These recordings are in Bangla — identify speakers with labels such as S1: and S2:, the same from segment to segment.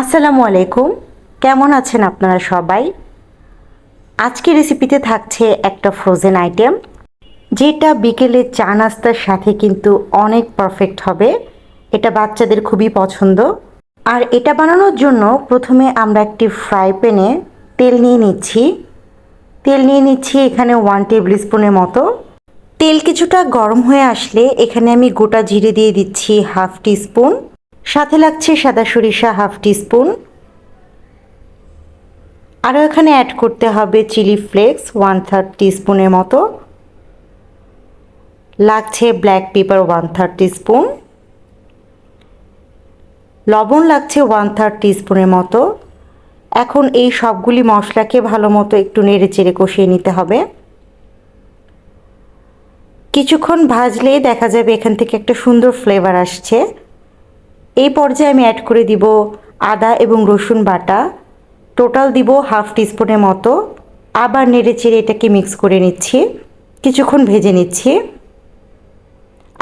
S1: আসসালামু আলাইকুম। কেমন আছেন আপনারা সবাই? আজকে রেসিপিতে থাকছে একটা ফ্রোজেন আইটেম যেটা বিকেলে চা নাস্তার সাথে কিন্তু অনেক পারফেক্ট হবে। এটা বাচ্চাদের খুবই পছন্দ। আর এটা বানানোর জন্য প্রথমে আমরা একটি ফ্রাই প্যানে তেল নিয়ে নিচ্ছি। তেল নিয়ে নিচ্ছি এখানে ওয়ান টেবিল স্পুনের মতো। তেল কিছুটা গরম হয়ে আসলে এখানে আমি গোটা জিরে দিয়ে দিচ্ছি হাফ টি স্পুন সাথে লাগছে সাদা সরিষা হাফ টি স্পুন আরও এখানে অ্যাড করতে হবে চিলি ফ্লেক্স ওয়ান থার্ড স্পুনের মতো। লাগছে black pepper one third spoon লবণ লাগছে ওয়ান থার্ড স্পুনের মতো। এখন এই সবগুলি মশলাকে ভালো মতো একটু নেড়ে চেড়ে কষিয়ে নিতে হবে। কিছুক্ষণ ভাজলে দেখা যাবে এখান থেকে একটা সুন্দর ফ্লেভার আসছে। এই পর্যায়ে আমি অ্যাড করে দিব আদা এবং রসুন বাটা। টোটাল দিব হাফ টিস্পুনের মতো। আবার নেড়ে চেড়ে এটাকে মিক্স করে নিচ্ছি। কিছুক্ষণ ভেজে নিচ্ছি।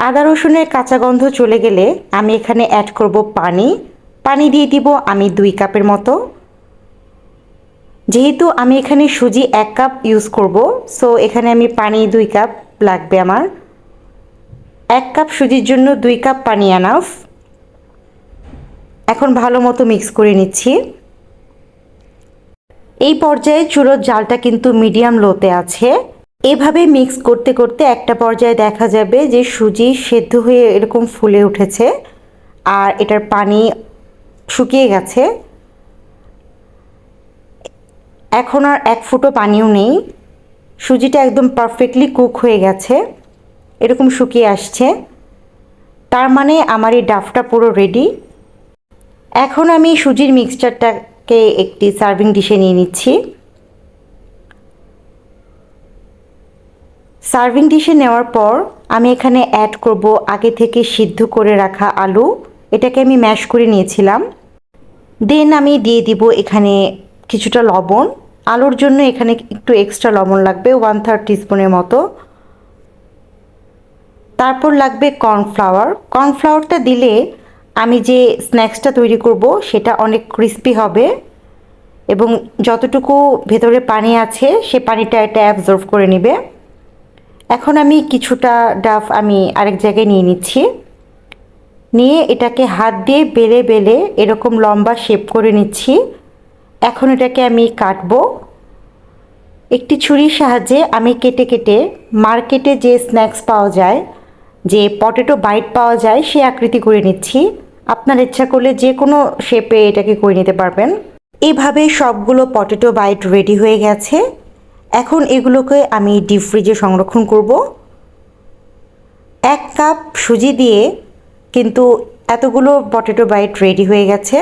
S1: আদা রসুনের কাঁচা গন্ধ চলে গেলে আমি এখানে অ্যাড করব পানি। পানি দিয়ে দিব আমি দুই কাপের মতো। যেহেতু আমি এখানে সুজি এক কাপ ইউজ করব সো এখানে আমি পানি দুই কাপ লাগবে আমার। এক কাপ সুজির জন্য দুই কাপ পানি আনাফ এখন ভালো মতো মিক্স করে নিচ্ছি। এই পর্যায়ে চুলোর জালটা কিন্তু মিডিয়াম লোতে আছে। এভাবে মিক্স করতে করতে একটা পর্যায়ে দেখা যাবে যে সুজি সেদ্ধ হয়ে এরকম ফুলে উঠেছে আর এটার পানি শুকিয়ে গেছে। এখন আর এক ফুটো পানিও নেই। সুজিটা একদম পারফেক্টলি কুক হয়ে গেছে। এরকম শুকিয়ে আসছে। তার মানে আমার এই ডাফটা পুরো রেডি এখন আমি সুজির মিক্সচারটাকে একটি সার্ভিং ডিশে নিয়ে নিচ্ছি। সার্ভিং ডিশে নেওয়ার পর আমি এখানে অ্যাড করব আগে থেকে সিদ্ধ করে রাখা আলু। এটাকে আমি ম্যাশ করে নিয়েছিলাম। দেন আমি দিয়ে দিব এখানে কিছুটা লবণ। আলুর জন্য এখানে একটু এক্সট্রা লবণ লাগবে ওয়ান থার্ড টিস্পুনের মতো। তারপর লাগবে কর্নফ্লাওয়ার কর্নফ্লাওয়ারটা দিলে আমি যে স্ন্যাক্সটা তৈরি করব, সেটা অনেক ক্রিস্পি হবে এবং যতটুকু ভেতরে পানি আছে, সে পানিটা এটা অ্যাবজর্ভ করে নেবে। এখন আমি কিছুটা ডাফ আমি আরেক জায়গায় নিয়ে নিচ্ছি। নিয়ে এটাকে হাত দিয়ে বেলে বেলে এরকম লম্বা শেপ করে নিচ্ছি। এখন এটাকে আমি কাটবো। একটি ছুরির সাহায্যে আমি কেটে কেটে মার্কেটে যে স্ন্যাক্স পাওয়া যায়, যে পটেটো বাইট পাওয়া যায়, সে আকৃতি করে নিচ্ছি। আপনার ইচ্ছা করলে যে কোনো শেপে এটাকে করে নিতে পারবেন। এভাবে সবগুলো পটেটো বাইট রেডি হয়ে গেছে। এখন এগুলোকে আমি ডিপ ফ্রিজে সংরক্ষণ করব। এক কাপ সুজি দিয়ে কিন্তু এতগুলো পটেটো বাইট রেডি হয়ে গেছে।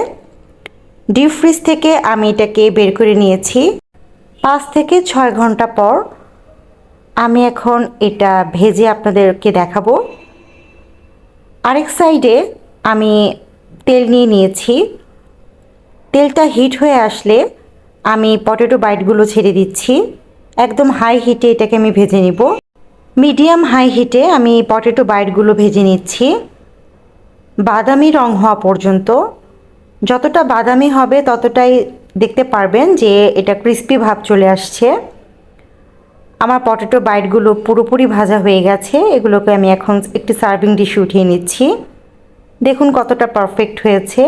S1: ডিপ ফ্রিজ থেকে আমি এটাকে বের করে নিয়েছি। পাঁচ থেকে ছয় ঘণ্টা পর আমি এখন এটা ভেজে আপনাদেরকে দেখাবো। আরেক সাইডে আমি তেল নিয়ে নিয়েছি। তেলটা হিট হয়ে আসলে আমি পটেটো বাইটগুলো ছেড়ে দিচ্ছি। একদম হাই হিটে এটাকে আমি ভেজে নিব। মিডিয়াম হাই হিটে আমি পটেটো বাইটগুলো ভেজে নিচ্ছি। বাদামি রং হওয়া পর্যন্ত। যতটা বাদামি হবে ততটাই দেখতে পারবেন যে এটা ক্রিস্পি ভাব চলে আসছে। আমার পটেটো বাইটগুলো পুরোপুরি ভাজা হয়ে গেছে। এগুলোকে আমি এখন একটি সার্ভিং ডিশে উঠিয়ে নিচ্ছি। দেখুন কতটা পারফেক্ট হয়েছে।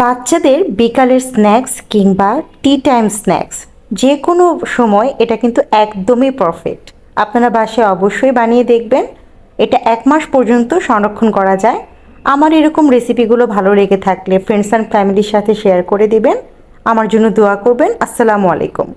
S1: বাচ্চাদের বিকালের স্ন্যাক্স কিংবা টি টাইম স্ন্যাক্স যে কোনো সময় এটা কিন্তু একদমই পারফেক্ট আপনারা বাসায় অবশ্যই বানিয়ে দেখবেন। এটা এক মাস পর্যন্ত সংরক্ষণ করা যায়। আমার এরকম রেসিপিগুলো ভালো লেগে থাকলে ফ্রেন্ডস অ্যান্ড ফ্যামিলির সাথে শেয়ার করে দিবেন। আমার জন্য দোয়া করবেন। আসসালামু আলাইকুম।